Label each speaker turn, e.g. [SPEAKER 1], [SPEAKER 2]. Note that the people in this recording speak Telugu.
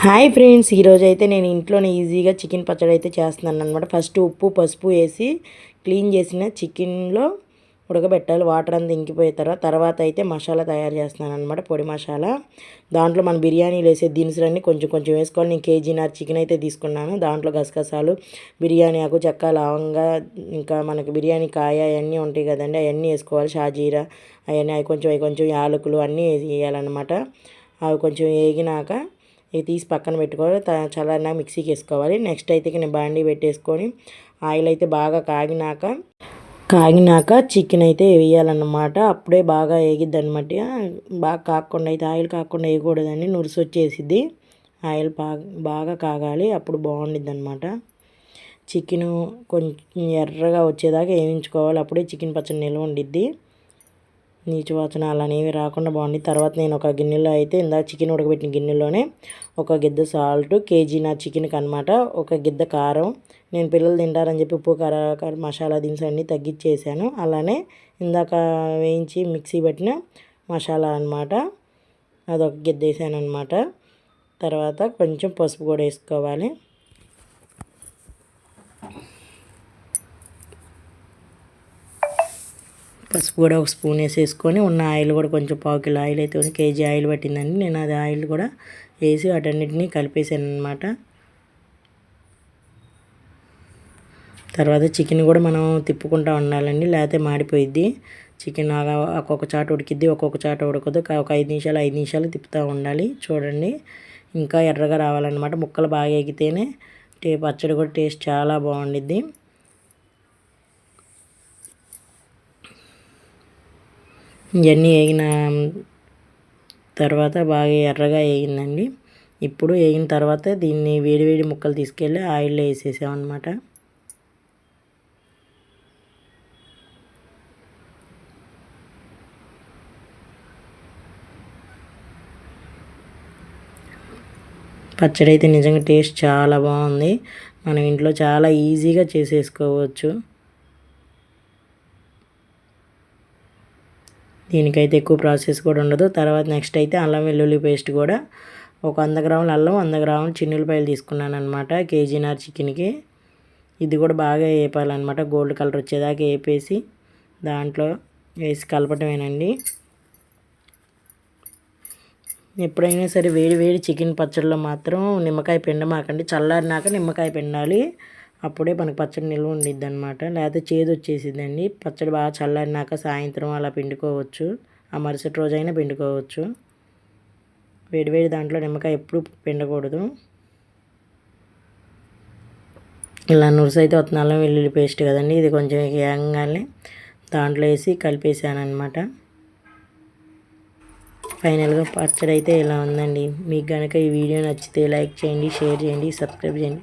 [SPEAKER 1] హాయ్ ఫ్రెండ్స్ ఈరోజు అయితే నేను ఇంట్లోనే ఈజీగా చికెన్ పచ్చడి అయితే చేస్తున్నాను అనమాట ఫస్ట్ ఉప్పు పసుపు వేసి క్లీన్ చేసిన చికెన్లో ఉడకబెట్టాలి వాటర్ అంతా ఇంకిపోయిన తర్వాత తర్వాత అయితే మసాలా తయారు చేస్తున్నాను అనమాట పొడి మసాలా దాంట్లో మన బిర్యానీలు వేసే దినుసులన్నీ కొంచెం కొంచెం వేసుకోవాలి నేను కేజీ నార్ చికెన్ అయితే తీసుకున్నాను దాంట్లో గసగసాలు బిర్యానీ ఆకు చెక్క లవంగా ఇంకా మనకు బిర్యానీ కాయ అవన్నీ ఉంటాయి కదండి అవన్నీ వేసుకోవాలి షాజీరా అవన్నీ అవి కొంచెం అవి కొంచెం యాలకులు అన్నీ వేయాలన్నమాట అవి కొంచెం వేగినాక ఇది తీసి పక్కన పెట్టుకోవాలి చల్లన్నా మిక్సీకి వేసుకోవాలి నెక్స్ట్ అయితే నేను బాండీ పెట్టేసుకొని ఆయిల్ అయితే బాగా కాగినాక కాగినాక చికెన్ అయితే వేయాలన్నమాట అప్పుడే బాగా వేగిద్ది అనమాట బాగా కాకుండా అయితే ఆయిల్ కాకుండా వేయకూడదని నురుసు వచ్చేసిద్ది ఆయిల్ బాగా కాగాలి అప్పుడు బాగుండిద్ది అనమాట చికెను కొంచెం ఎర్రగా వచ్చేదాకా వేయించుకోవాలి అప్పుడే చికెన్ పచ్చడి నిల్వ ఉండిద్ది నీచువాచనాలు అనేవి రాకుండా బాగుంది తర్వాత నేను ఒక గిన్నెలో అయితే ఇందాక చికెన్ ఉడకబెట్టిన గిన్నెలోనే ఒక గిద్ద సాల్ట్ కేజీ నా చికెన్కి అనమాట ఒక గిద్ద కారం నేను పిల్లలు తింటారని చెప్పి ఉప్పు కార మసాలా దినుసు అన్నీ తగ్గించేసాను అలానే ఇందాక వేయించి మిక్సీ పెట్టిన మసాలా అనమాట అదొక గిద్ద వేసాను అనమాట తర్వాత కొంచెం పసుపు కూడా వేసుకోవాలి పసుపు కూడా ఒక స్పూన్ వేసేసుకొని ఉన్న ఆయిల్ కూడా కొంచెం పావు కిలో ఆయిల్ అయితే ఉంది కేజీ ఆయిల్ పట్టిందండి నేను అది ఆయిల్ కూడా వేసి వాటన్నిటిని కలిపేసాను అనమాట తర్వాత చికెన్ కూడా మనం తిప్పుకుంటూ ఉండాలండి లేకపోతే మాడిపోయిద్ది చికెన్ ఒక్కొక్క చాట ఉడికిద్ది ఒక్కొక్క చాట ఉడకదు ఒక ఐదు నిమిషాలు ఐదు నిమిషాలు తిప్పుతూ ఉండాలి చూడండి ఇంకా ఎర్రగా రావాలన్నమాట ముక్కలు బాగా ఎగితేనే టే పచ్చడి కూడా టేస్ట్ చాలా బాగుండిద్ది ఇవన్నీ వేగిన తర్వాత బాగా ఎర్రగా వేగిందండి ఇప్పుడు వేగిన తర్వాత దీన్ని వేడివేడి ముక్కలు తీసుకెళ్ళి ఆయిల్లో వేసేసామన్నమాట పచ్చడి అయితే నిజంగా టేస్ట్ చాలా బాగుంది మనం ఇంట్లో చాలా ఈజీగా చేసేసుకోవచ్చు దీనికైతే ఎక్కువ ప్రాసెస్ కూడా ఉండదు తర్వాత నెక్స్ట్ అయితే అల్లం వెల్లుల్లి పేస్ట్ కూడా ఒక వంద గ్రాముల అల్లం వంద గ్రాములు చిన్నులపాయలు తీసుకున్నాను అనమాట కేజీనార్ చికెన్కి ఇది కూడా బాగా వేపాలన్నమాట గోల్డ్ కలర్ వచ్చేదాకా వేపేసి దాంట్లో వేసి కలపటమేనండి ఎప్పుడైనా సరే వేడి వేడి చికెన్ పచ్చడిలో మాత్రం నిమ్మకాయ పిండమాకండి చల్లారినాక నిమ్మకాయ పిండాలి అప్పుడే మనకు పచ్చడి నిల్వ ఉండిద్ది అనమాట లేకపోతే చేదు వచ్చేసిందండి పచ్చడి బాగా చల్లారినాక సాయంత్రం అలా పిండుకోవచ్చు ఆ మరుసటి రోజైనా పిండుకోవచ్చు వేడివేడి దాంట్లో నిమ్మకాయ ఎప్పుడు పిండకూడదు ఇలా నురుసు అయితే వస్తున్న అల్లం వెల్లుల్లి పేస్ట్ కదండి ఇది కొంచెం వేగంగానే దాంట్లో వేసి కలిపేసానమాట ఫైనల్గా పచ్చడి అయితే ఇలా ఉందండి మీకు కనుక ఈ వీడియో నచ్చితే లైక్ చేయండి షేర్ చేయండి సబ్స్క్రైబ్ చేయండి